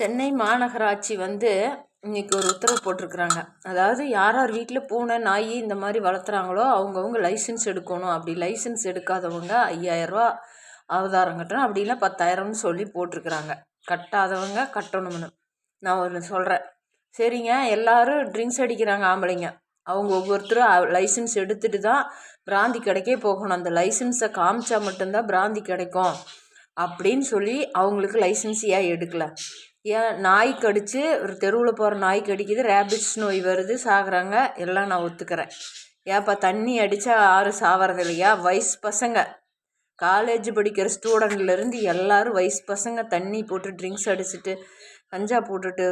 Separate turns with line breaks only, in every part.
சென்னை மாநகராட்சி வந்து இன்றைக்கி ஒரு உத்தரவு போட்டிருக்குறாங்க. அதாவது யார் யார் வீட்டில் பூனை நாய் இந்த மாதிரி வளர்த்துறாங்களோ அவங்கவுங்க லைசன்ஸ் எடுக்கணும். அப்படி லைசன்ஸ் எடுக்காதவங்க ஐயாயிரரூவா அவதாரம் கட்டணும். அப்படி இல்லை பத்தாயிரம்னு சொல்லி போட்டிருக்குறாங்க. கட்டாதவங்க கட்டணும்னு. நான் ஒன்று சொல்கிறேன் சரிங்க எல்லோரும் ட்ரிங்க்ஸ் அடிக்கிறாங்க ஆம்பளைங்க. அவங்க ஒவ்வொருத்தரும் லைசன்ஸ் எடுத்துகிட்டு தான் பிராந்தி கடைக்கே போகணும். அந்த லைசன்ஸை காமிச்சா மட்டும்தான் பிராந்தி கிடைக்கும். அப்படின்னு சொல்லி அவங்களுக்கு லைசன்ஸ் ஏன் எடுக்கலை. ஏன் நாய் கடித்து ஒரு தெருவில் போகிற நாய் கடிக்குது ரேபிட்ஸ் நோய் வருது சாகுறாங்க. எல்லாம் நான் ஒத்துக்கிறேன். ஏப்பா தண்ணி அடித்தா ஆறு சாவறது இல்லையா? வயசு பசங்க. காலேஜ் படிக்கிற ஸ்டூடெண்ட்லேருந்து எல்லோரும் வயசு பசங்க தண்ணி போட்டு ட்ரிங்க்ஸ் அடிச்சுட்டு கஞ்சா போட்டுட்டு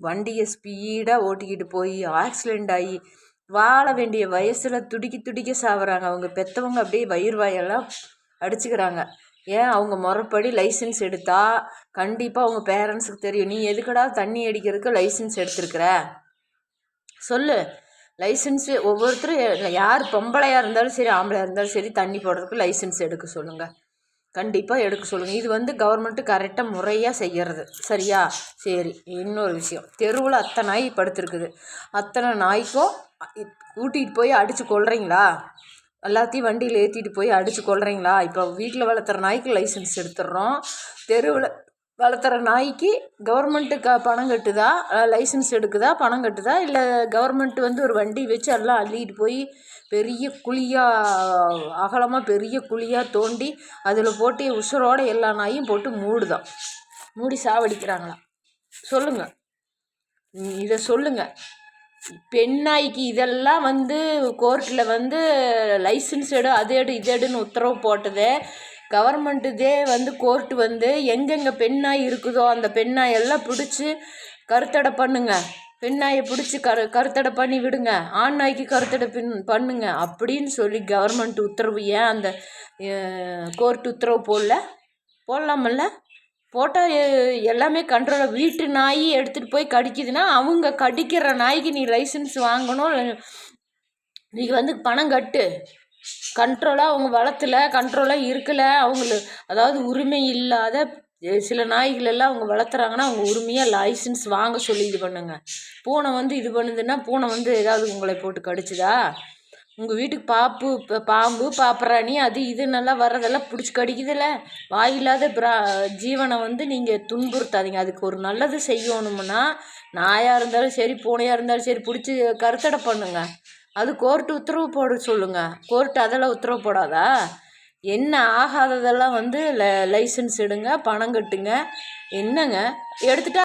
வண்டியை ஸ்பீடாக ஓட்டிக்கிட்டு போய் ஆக்சிடெண்ட் ஆகி வாழ வேண்டிய வயசில் துடிக்க துடிக்க சாகுறாங்க அவங்க பெற்றவங்க அப்படியே வயிறு வாயெல்லாம் அடிச்சுக்கிறாங்க. ஏன் அவங்க முறைப்படி லைசன்ஸ் எடுத்தால் கண்டிப்பாக அவங்க பேரண்ட்ஸுக்கு தெரியும். நீ எதுக்கடா தண்ணி அடிக்கிறதுக்கு லைசன்ஸ் எடுத்துருக்குற? சொல்லு. லைசன்ஸு ஒவ்வொருத்தரும் யார் பொம்பளையாக இருந்தாலும் சரி ஆம்பளையாக இருந்தாலும் சரி தண்ணி போடுறதுக்கு லைசன்ஸ் எடுக்க சொல்லுங்கள் கண்டிப்பாக எடுக்க சொல்லுங்கள் இது வந்து கவர்மெண்ட்டு கரெக்டாக முறையாக செய்கிறது சரியா? சரி. இன்னொரு விஷயம். தெருவில் அத்தனை நாய் படுத்துருக்குது. அத்தனை நாய்க்கும் கூட்டிகிட்டு போய் அடித்து கொள்றீங்களா எல்லாத்தையும் வண்டியில் ஏற்றிட்டு போய் அடித்து கொள்றீங்களா இப்போ வீட்டில் வளர்த்துற நாய்க்கு லைசன்ஸ் எடுத்துடுறோம் தெருவில் வளர்த்துற நாய்க்கு கவர்மெண்ட்டு க பணம் கட்டுதா? லைசன்ஸ் எடுக்குதா? பணம் கட்டுதா? இல்லை கவர்மெண்ட்டு வந்து ஒரு வண்டி வச்சு எல்லாம் அள்ளிட்டு போய் பெரிய குழியாக அகலமாக பெரிய குழியாக தோண்டி அதில் போட்டு உசுரோட எல்லா நாயும் போட்டு மூடுதான். மூடி சாவடிக்கிறாங்களாம். சொல்லுங்கள் இதை சொல்லுங்கள் பெண்ணாய்க்கு இதெல்லாம் வந்து கோர்ட்டில் வந்து லைசன்ஸ் எடு அது எடு இது எடுன்னு உத்தரவு போட்டதே. கவர்மெண்ட்டுதே வந்து கோர்ட்டு வந்து எங்கெங்கே பெண்ணாய் இருக்குதோ அந்த பெண்ணாயெல்லாம் பிடிச்சி கருத்தடை பண்ணுங்க. பெண்ணாயை பிடிச்சி கரு கருத்தடை பண்ணி விடுங்க. ஆண் நாய்க்கு கருத்தடை பின் பண்ணுங்க அப்படின்னு சொல்லி கவர்மெண்ட் உத்தரவு ஏன் அந்த கோர்ட் உத்தரவு போடல? போடலாமல்ல? போட்டால் எல்லாமே கண்ட்ரோலாக வீட்டு நாய் எடுத்துகிட்டு போய் கடிக்குதுன்னா அவங்க கடிக்கிற நாய்க்கு நீ லைசன்ஸ் வாங்கணும். நீ வந்து பணம் கட்டு. கண்ட்ரோலாக அவங்க வளர்த்துல கண்ட்ரோலாக இருக்கலை. அவங்களுக்கு அதாவது உரிமை இல்லாத சில நாய்களெல்லாம் அவங்க வளர்த்துறாங்கன்னா அவங்க உரிமையாக லைசன்ஸ் வாங்க சொல்லி இது பண்ணுங்க. பூனை வந்து இது பண்ணுதுன்னா பூனை வந்து ஏதாவது உங்களை போட்டு கடிச்சுதா? உங்கள் வீட்டுக்கு பாப்பு பாம்பு பாப்பராணி அது இது நல்லா வர்றதெல்லாம் பிடிச்சி கடிக்குதுல்ல வாயில்லாத பிரா ஜீவனை வந்து நீங்கள் துன்புறுத்தாதீங்க. அதுக்கு ஒரு நல்லது செய்யணும்னா நாயாக இருந்தாலும் சரி பூனையாக இருந்தாலும் சரி பிடிச்சி கருத்தடை பண்ணுங்க. அது கோர்ட்டு உத்தரவு போட சொல்லுங்கள் கோர்ட்டு அதெல்லாம் உத்தரவு போடாதா? என்ன ஆகாததெல்லாம் வந்து ல லைசன்ஸ் எடுங்க பணம் கட்டுங்க. என்னங்க? எடுத்துட்டா